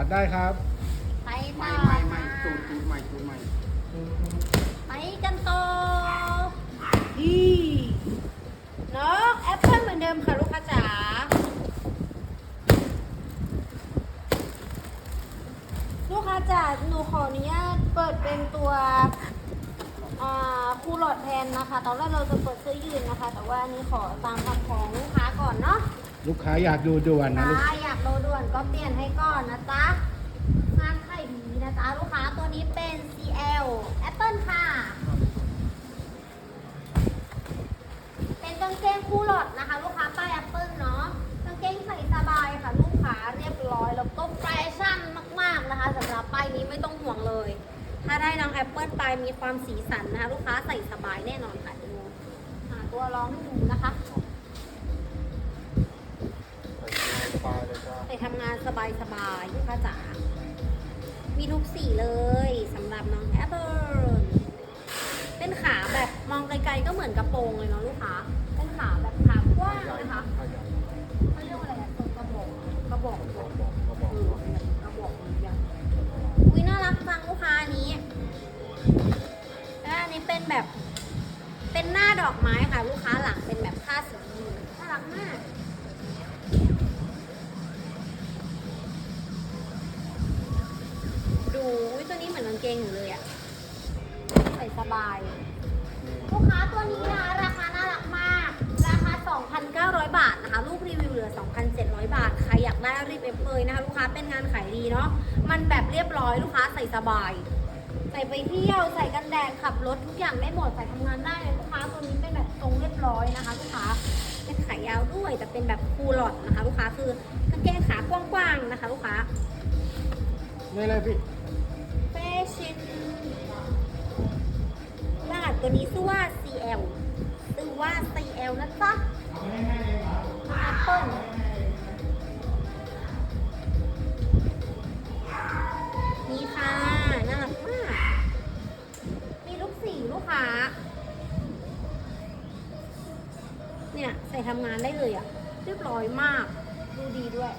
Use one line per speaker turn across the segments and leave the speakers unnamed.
ตัดได้ครับ
ไป
ใหม่
ต่อ
ใหม่ใหม่
ค่ะ
สูตรสูตรใหม่สูตรใหม่
ไปกันต่ออีน้องแอปเปิลเหมือนเดิมค่ะลูกค้าจ๋าลูกค้าจ๋าหนูขออนุญาตเปิดเป็นตัวอ่าคูลอดแทนนะคะ ตอนแรกเราจะเปิดเสื้อยืนนะคะ แต่ว่าอันนี้ขอตามคำของลูกค้าก่อนเนาะ
ลูกค้าอยากดูด่วนนะลูก
ถ้าอยากโลด่วนก็เปลี่ยนให้ก่อนนะจ๊ะงานไข่ดีนะจ๊ะลูกค้าตัวนี้เป็น CL Apple ค่ะ เป็นกางเกงคู่หลอดนะคะ ลูกค้าป้าย Apple เนาะกางเกงใส่สบายค่ะ ลูกค้าเรียบร้อยแล้วก็แฟชั่นมากๆนะคะสำหรับป้ายนี้ไม่ต้องห่วงเลย ถ้าได้น้อง Apple ไปมีความสีสันนะคะ ลูกค้าใส่สบายแน่นอนค่ะดูหาตัวรองให้ดูนะคะา
ยเลยจ้า
ไปทำงานสบายๆลูกค้าจ๋า มีทุกสีเลยสำหรับน้องแอปเปิลเป็นขาแบบมองไกลๆก็เหมือนกระโปรงเลยเนาะลูกค้า เป็นขาแบบขากว้างนะคะเขาเรียกว่าอะไรอะทรงกระบอกกระบอก
บอกบอกบอกบอก
กระบอกอนกันอุ้ยน่ารักจังลูกค้านี้แล้วอันนี้เป็นแบบ เป็นหน้าดอกไม้ค่ะ ลูกค้าหลังเป็นแบบผ้าสีน่ารักมาก ดูอุ้ยตัวนี้เหมือนกางเกงอยู่เลยอะใส่สบาย ลูกค้าตัวนี้นะราคาน่ารักมาก ราคา 2,900 บาทนะคะ ลูกรีวิวเหลือ 2,700 บาท ใครอยากได้รีบเอฟเลยนะคะ ลูกค้าเป็นงานขายดีเนาะ มันแบบเรียบร้อยลูกค้าใส่สบาย ใส่ไปเที่ยวใส่กันแดดขับรถทุกอย่างได้หมด ใส่ทำงานได้เลยลูกค้าตัวนี้เป็นแบบทรงเรียบร้อยนะคะ ลูกค้าเป็นขายาวด้วยแต่เป็นแบบคูลหลอดนะคะ ลูกค้าคือกางเกงขากว้างๆนะคะ ลูกค้า
นี่เลยพี่
แฟชั่นรหัสตัวนี้ชื่อว่า CL ชื่อว่า CL นะจ๊ะ Apple นี่ค่ะน่ารักมาก มีลูกสีลูกค้า เนี่ย ใส่ทำงานได้เลยอะเรียบร้อยมาก ดูดีด้วย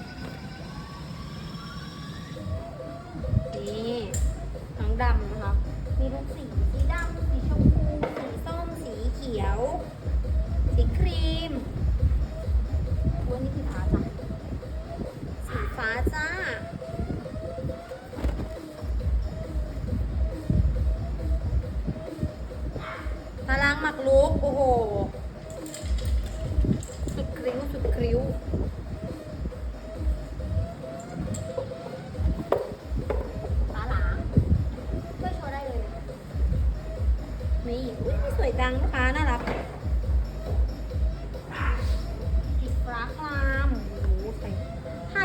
มีทุกสี สีดำ สีชมพู สีส้ม สีเขียว สีครีมวันนี้คือฟ้าจ้ะสีฟ้าจ้าพลังหมักลุก โอ้โห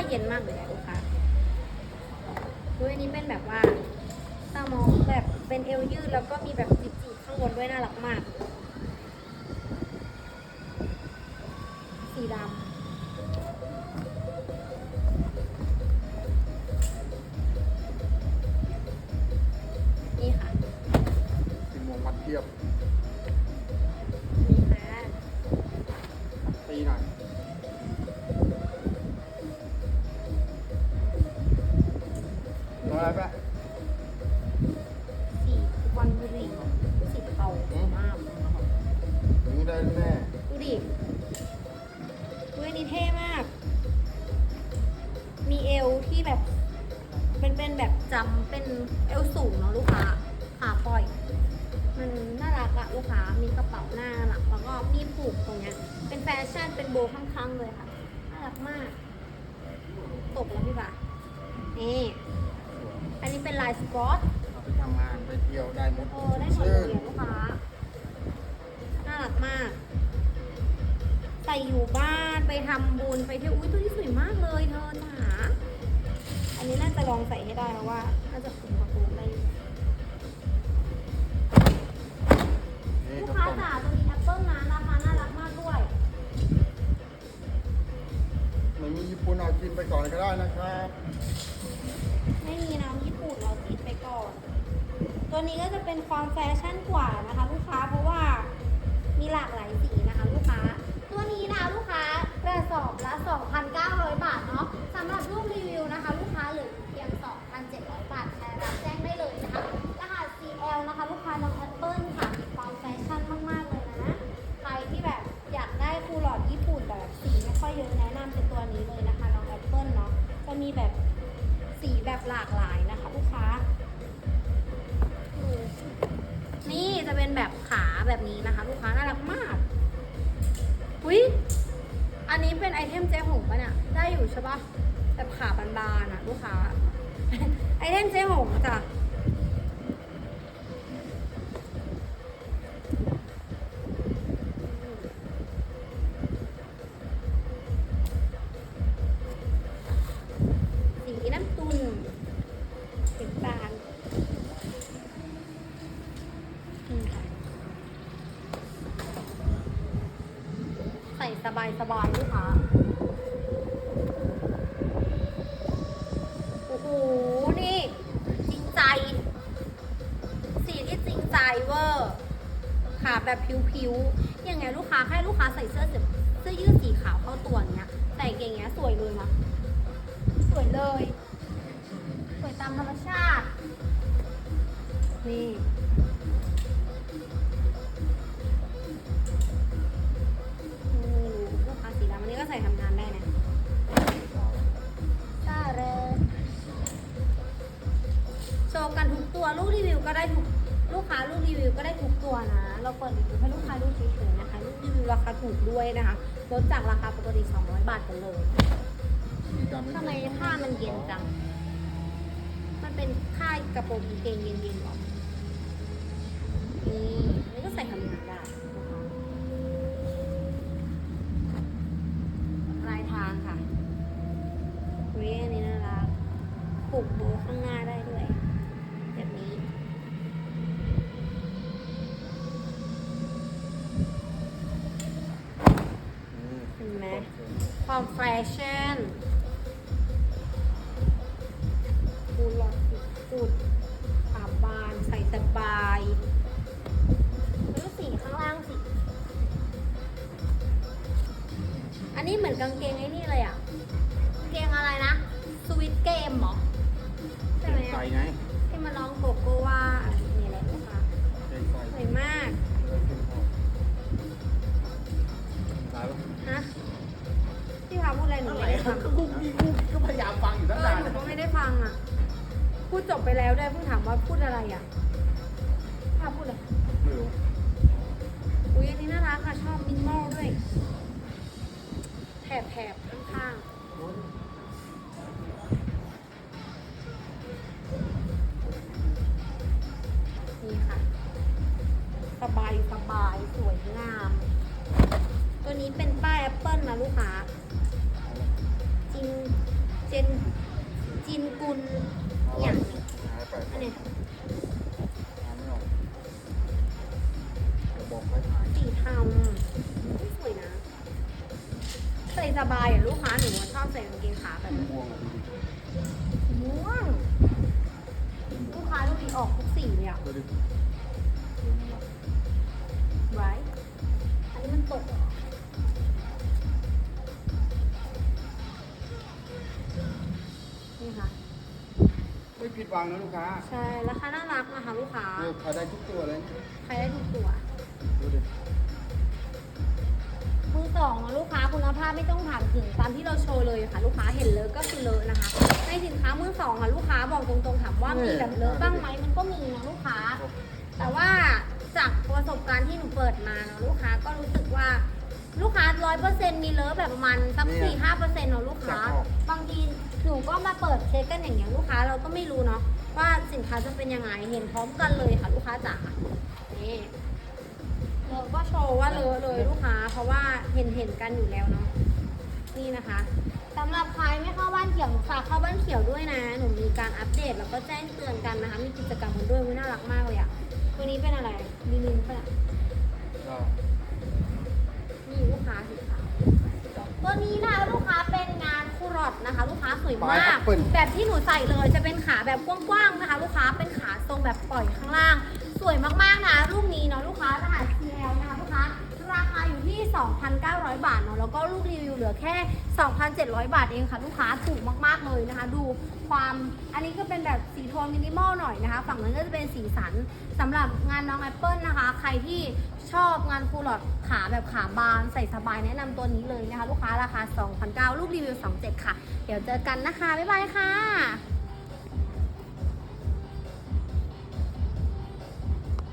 เย็นมากเลยอะลูกค้าด้วยอันนี้เป็นแบบว่าตามองแบบเป็นเอวยืดแล้วก็มีแบบจีบๆข้างบนด้วยน่ารักมาก สีดำ
เล
ยค่ะ น่ารักมาก ตกแล้วพี่บ่านี่ อันนี้เป็นลายสกอต
เอาไปทำงานไปเที่ยวได้หมด
เออได้หมดเลยอะลูกค้า น่ารักมาก ใส่อยู่บ้านไปทำบุญไปเที่ยว อุ้ยตัวนี้สวยมากเลยเธอหนาอันนี้น่าจะลองใส่ให้ได้เพราะว่าน่าจะคุมกระโปรงได้อยู่
นี่
ลูก
ก็
ค้า
ต้ม
จ๋าตัว มากิ
นไปก่อนก็ได้นะครับ
ไม่มีน้ำญี่ปุ่นเรากินไปก่อน ตัวนี้ก็จะเป็นความแฟชั่นกว่านะคะลูกค้าเพราะว่ามีหลากหลายสีนะคะลูกค้า ตัวนี้นะลูกค้ากระสอบละ 2,900 บาทเนาะสำหรับรูปรีวิวนะคะ ลูกค้าเหลือเพียง 2,700 มีแบบสีแบบหลากหลายนะคะลูกค้า นี่จะเป็นแบบขาแบบนี้นะคะ ลูกค้าน่ารักมาก อุ้ยอันนี้เป็นไอเทมเจ๊หงปะเนี่ย ได้อยู่ใช่ปะแบบขาบานๆอะลูกค้า ไอเทมเจ๊หงจ้ะ สบายสบายลูกค้าโอ้โห นี่ จริงใจ สีที่จริงใจเวอร์ขาแบบผิวๆอย่างไงลูกค้าแค่ลูกค้าใส่เสื้อเสื้อเสื้อยืดสีขาวเข้าตัวเนี้ยใส่เกงเงี้ยสวยเลยนะสวยเลย สวยตามธรรมชาติ นี่ ก็ใส่ทำงานได้นะใช่เลยโชว์กันทุกตัวลูกรีวิวก็ได้ทุกลูกค้าลูกรีวิวก็ได้ทุกตัวนะ เราเปิดรีวิวให้ลูกค้าดูเฉยๆนะคะลูกรีวิวราคาถูกด้วยนะคะลดจากราคาปกติ 200 บาทกันเลย
สีดำ
ทำไมผ้ามันเย็นจัง มันเป็นค่ายกระโปรงกางเกงเย็นๆหรอนี่นี่ก็ใส่ทำงานได้นะคะลายทางค่ะเรียนนี่น่ารักผูกโบว์ข้างหน้าได้ด้วย แบบนี้ เห็นไหม ความแฟชั่นคูลอดสุดๆขาบานใส่สบายแล้วสีข้างล่างสิ อันนี้เหมือนกางเกงไอ้นี่เลยอะกางเกงอะไรนะ สวิตเกมเหรอใช่ไหม
ใส่
อะ
ไง
ที่มาลองโกโก้ว่านี่แหละลูกค้า
ใส่ใส่
สวยมาก ดอะไรหนูไม่ได้ฟัง
ก็กุ๊กกิ๊กกุ๊กก็พยายามฟังอยู่ตั้งาน
เออนหนูก็ไม่ได้ฟังอะ พูดจบไปแล้วด้วยเพิ่งถามว่าพูดอะไรอะพาพูดเลย
ไม่รู้
อุ้ยอันนี้น่ารักค่ะชอบมินมอลด้วย แถบแถบข้างๆนี่ค่ะ สบายสบายสวยงาม ตัวนี้เป็นป้ายแอปเปิลนะลูกค้า จินเจนจินกุลอย่างนี้อันนี้
หาไหาย
สีเทาสวยนะใส่สบายอะลูกค้าหนูว่าชอบใส่กางเกงขาแบบ
ม่วง
ม่วงลูกค้าดูดีออกทุกสีเลยอะไว้อันนี้มันตก
ผิดหวังนะลูกค้า
ใช่ ราคาน่ารักนะคะลูกค้า
เนี่ยขายได้ทุกตัวเลย
ใครได้ทุกตัว
ดูดิ
มือสองอะลูกค้าคุณภาพไม่ต้องถามถึงตามที่เราโชว์เลยค่ะ ลูกค้าเห็นเลอะก็คือเลอะนะคะ ในสินค้ามือสองอะลูกค้าบอกตรงๆถามว่ามีแบบเลอะบ้างไหมมันก็มีนะลูกค้า แต่ว่าจากประสบการณ์ที่หนูเปิดมาเนอะลูกค้าก็รู้สึกว่าลูกค้าร้อยเปอร์เซ็นต์มีเลอะแบบประมาณสักสี่ห้าเปอร์เซ็นต์เนอะลูกค้า บางที หนูก็มาเปิดเช็คกันอย่างเงี้ยลูกค้าเราก็ไม่รู้เนาะว่าสินค้าจะเป็นยังไงเห็นพร้อมกันเลยค่ะลูกค้าจ๋านี่เราก็โชว์ว่าเลอะเลยลูกค้า เพราะว่าเห็นเห็นกันอยู่แล้วเนาะนี่นะคะสำหรับใครไม่เข้าบ้านเขียวฝากเข้าบ้านเขียวด้วยนะ หนูมีการอัปเดตแล้วก็แจ้งเตือนกันนะคะ มีกิจกรรมกันด้วยอุ๊ยน่ารักมากเลยอะตัวนี้เป็นอะไรลินินปะเนี่ย
ก็
นี่ลูกค้าสีขาวตัวนี้นะลูกค้า ดนะคะ ลูกค้าสวย
ปลาย
มา
แอกปเปิ้ล
แบบที่หนูใส่เลยจะเป็นขาแบบกว้างๆนะคะ ลูกค้าเป็นขาทรงแบบปล่อยข้างล่าง สวยมากๆนะรูปนี้เนาะลูกค้ารหัส CL นะคะลูกค้า ราคาอยู่ที่ 2,900 บาทเนาะแล้วก็ลูกรีวิวเหลือแค่ 2,700 บาทเองค่ะ ลูกค้าถูกมากๆเลยนะคะ ดูความอันนี้ก็เป็นแบบสีโทนมินิมอลหน่อยนะคะ ฝั่งนั้นก็จะเป็นสีสันสำหรับงานน้องแอปเปิลนะคะ ใครที่ชอบงานฟูลอดขาแบบขาบานใส่สบายแนะนำตัวนี้เลยนะคะ ลูกค้าราคา 2,900 ลูกรีวิว 27 ค่ะ เดี๋ยวเจอกันนะคะ บ๊ายบายค่ะ